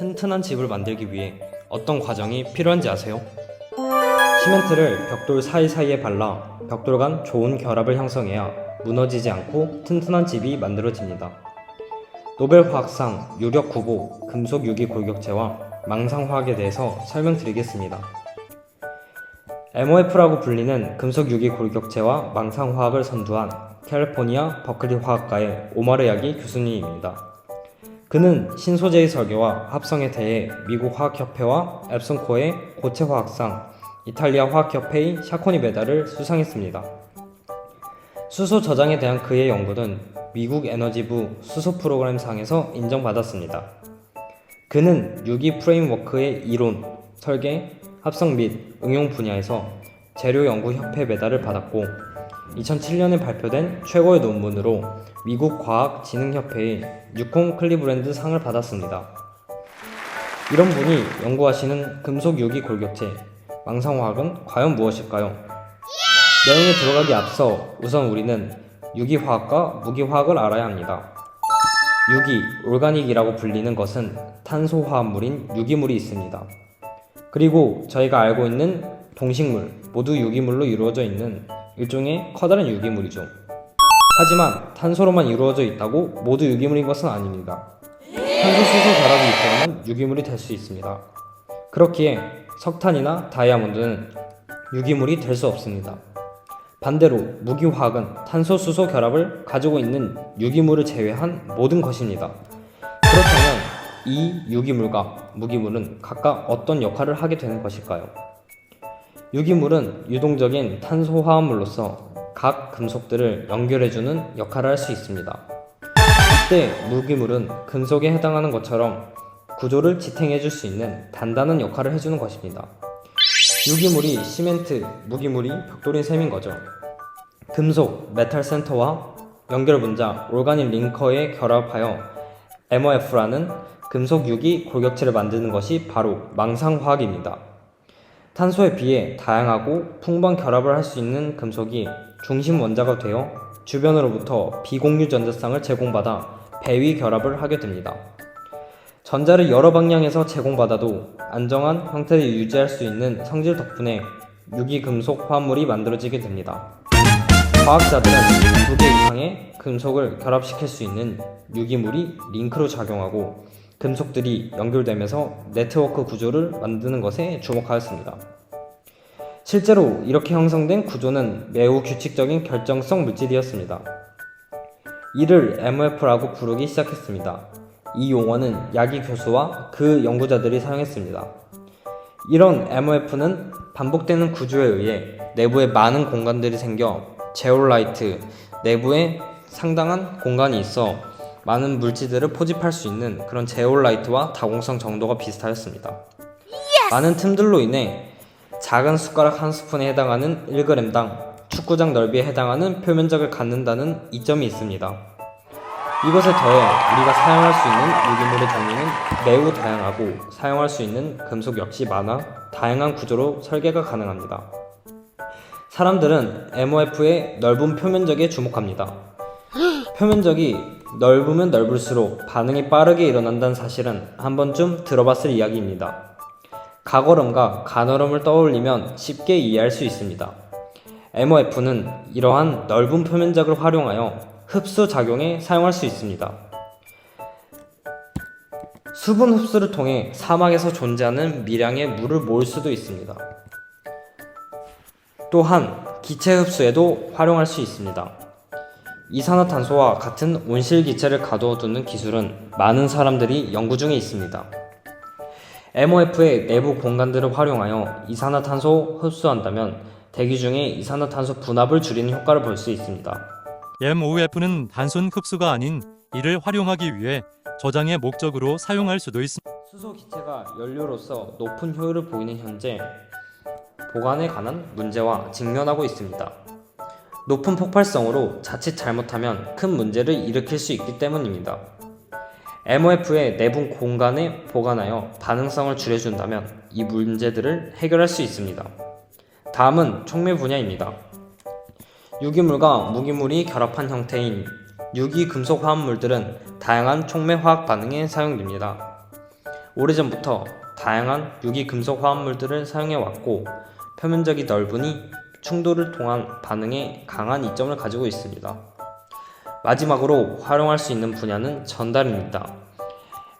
튼튼한 집을 만들기 위해 어떤 과정이 필요한지 아세요? 시멘트를 벽돌 사이사이에 발라 벽돌 간 좋은 결합을 형성해야 무너지지 않고 튼튼한 집이 만들어집니다. 노벨 화학상 유력 후보 금속 유기 골격체와 망상 화학에 대해서 설명드리겠습니다. MOF라고 불리는 금속 유기 골격체와 망상 화학을 선두한 캘리포니아 버클리 화학과의 오마르 야기 교수님입니다. 그는 신소재의 설계와 합성에 대해 미국 화학협회와 앱슨코의 고체 화학상, 이탈리아 화학협회의 샤코니 메달을 수상했습니다. 수소 저장에 대한 그의 연구는 미국 에너지부 수소 프로그램 상에서 인정받았습니다. 그는 유기 프레임워크의 이론, 설계, 합성 및 응용 분야에서 재료연구협회 메달을 받았고 2007년에 발표된 최고의 논문으로 미국 과학진흥협회의 유콩 클리브랜드 상을 받았습니다. 이런 분이 연구하시는 금속 유기 골격체, 망상화학은 과연 무엇일까요? 내용에 들어가기 앞서 우선 우리는 유기화학과 무기화학을 알아야 합니다. 유기, 올가닉이라고 불리는 것은 탄소화합물인 유기물이 있습니다. 그리고 저희가 알고 있는 동식물, 모두 유기물로 이루어져 있는 일종의 커다란 유기물이죠. 하지만 탄소로만 이루어져 있다고 모두 유기물인 것은 아닙니다. 탄소 수소 결합이 있어야만 유기물이 될 수 있습니다. 그렇기에 석탄이나 다이아몬드는 유기물이 될 수 없습니다. 반대로 무기화학은 탄소 수소 결합을 가지고 있는 유기물을 제외한 모든 것입니다. 그렇다면 이 유기물과 무기물은 각각 어떤 역할을 하게 되는 것일까요? 유기물은 유동적인 탄소 화합물로서 각 금속들을 연결해주는 역할을 할 수 있습니다. 이때 무기물은 금속에 해당하는 것처럼 구조를 지탱해줄 수 있는 단단한 역할을 해주는 것입니다. 유기물이 시멘트, 무기물이 벽돌인 셈인 거죠. 금속, 메탈 센터와 연결 분자, 올가닉 링커에 결합하여 MOF라는 금속 유기 골격체를 만드는 것이 바로 망상화학입니다. 탄소에 비해 다양하고 풍부한 결합을 할 수 있는 금속이 중심 원자가 되어 주변으로부터 비공유 전자쌍을 제공받아 배위 결합을 하게 됩니다. 전자를 여러 방향에서 제공받아도 안정한 형태를 유지할 수 있는 성질 덕분에 유기 금속 화합물이 만들어지게 됩니다. 과학자들은 두 개 이상의 금속을 결합시킬 수 있는 유기물이 링크로 작용하고 금속들이 연결되면서 네트워크 구조를 만드는 것에 주목하였습니다. 실제로 이렇게 형성된 구조는 매우 규칙적인 결정성 물질이었습니다. 이를 MOF라고 부르기 시작했습니다. 이 용어는 야기 교수와 그 연구자들이 사용했습니다. 이런 MOF는 반복되는 구조에 의해 내부에 많은 공간들이 생겨 제올라이트 내부에 상당한 공간이 있어 많은 물질들을 포집할 수 있는 그런 제올라이트와 다공성 정도가 비슷하였습니다. 많은 틈들로 인해 작은 숟가락 한 스푼에 해당하는 1g당 축구장 넓이에 해당하는 표면적을 갖는다는 이점이 있습니다. 이것에 더해 우리가 사용할 수 있는 유기물의 종류는 매우 다양하고 사용할 수 있는 금속 역시 많아 다양한 구조로 설계가 가능합니다. 사람들은 MOF의 넓은 표면적에 주목합니다. 표면적이 넓으면 넓을수록 반응이 빠르게 일어난다는 사실은 한 번쯤 들어봤을 이야기입니다. 가걸음과 간얼음을 떠올리면 쉽게 이해할 수 있습니다. MOF는 이러한 넓은 표면적을 활용하여 흡수 작용에 사용할 수 있습니다. 수분 흡수를 통해 사막에서 존재하는 미량의 물을 모을 수도 있습니다. 또한 기체 흡수에도 활용할 수 있습니다. 이산화탄소와 같은 온실 기체를 가둬두는 기술은 많은 사람들이 연구 중에 있습니다. MOF의 내부 공간들을 활용하여 이산화탄소 흡수한다면 대기 중에 이산화탄소 분압을 줄이는 효과를 볼 수 있습니다. MOF는 단순 흡수가 아닌 이를 활용하기 위해 저장의 목적으로 사용할 수도 있습니다. 수소 기체가 연료로서 높은 효율을 보이는 현재 보관에 관한 문제와 직면하고 있습니다. 높은 폭발성으로 자칫 잘못하면 큰 문제를 일으킬 수 있기 때문입니다. MOF의 내부 공간에 보관하여 반응성을 줄여준다면 이 문제들을 해결할 수 있습니다. 다음은 촉매 분야입니다. 유기물과 무기물이 결합한 형태인 유기 금속 화합물들은 다양한 촉매 화학 반응에 사용됩니다. 오래전부터 다양한 유기 금속 화합물들을 사용해 왔고 표면적이 넓으니 충돌을 통한 반응에 강한 이점을 가지고 있습니다. 마지막으로 활용할 수 있는 분야는 전달입니다.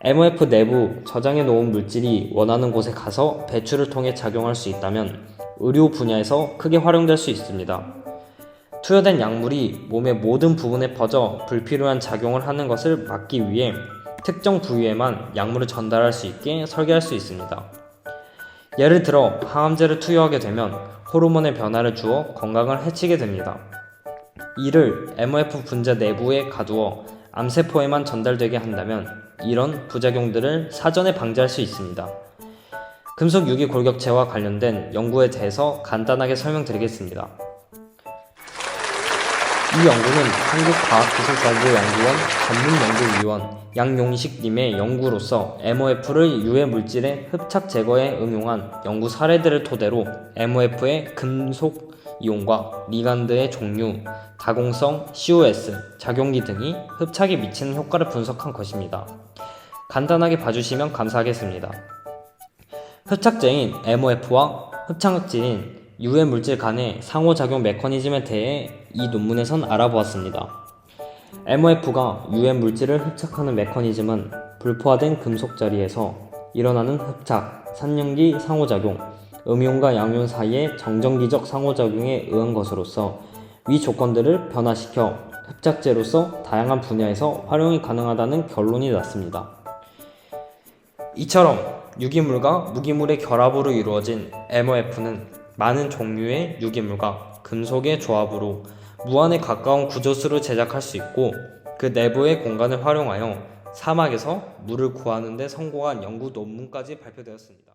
MOF 내부 저장해 놓은 물질이 원하는 곳에 가서 배출을 통해 작용할 수 있다면 의료 분야에서 크게 활용될 수 있습니다. 투여된 약물이 몸의 모든 부분에 퍼져 불필요한 작용을 하는 것을 막기 위해 특정 부위에만 약물을 전달할 수 있게 설계할 수 있습니다. 예를 들어 항암제를 투여하게 되면 호르몬의 변화를 주어 건강을 해치게 됩니다. 이를 MOF 분자 내부에 가두어 암세포에만 전달되게 한다면 이런 부작용들을 사전에 방지할 수 있습니다. 금속 유기 골격체와 관련된 연구에 대해서 간단하게 설명드리겠습니다. 이 연구는 한국과학기술정보연구원 전문연구위원 양용식님의 연구로서 MOF를 유해 물질의 흡착 제거에 응용한 연구 사례들을 토대로 MOF의 금속 이온과 리간드의 종류, 다공성, COS, 작용기 등이 흡착에 미치는 효과를 분석한 것입니다. 간단하게 봐주시면 감사하겠습니다. 흡착제인 MOF와 흡착질인 유해 물질 간의 상호작용 메커니즘에 대해 이 논문에선 알아보았습니다. MOF가 유해 물질을 흡착하는 메커니즘은 불포화된 금속 자리에서 일어나는 흡착, 산염기 상호작용, 음이온과 양이온 사이의 정전기적 상호작용에 의한 것으로서 위 조건들을 변화시켜 흡착제로서 다양한 분야에서 활용이 가능하다는 결론이 났습니다. 이처럼 유기물과 무기물의 결합으로 이루어진 MOF는 많은 종류의 유기물과 금속의 조합으로 무한에 가까운 구조수를 제작할 수 있고 그 내부의 공간을 활용하여 사막에서 물을 구하는 데 성공한 연구 논문까지 발표되었습니다.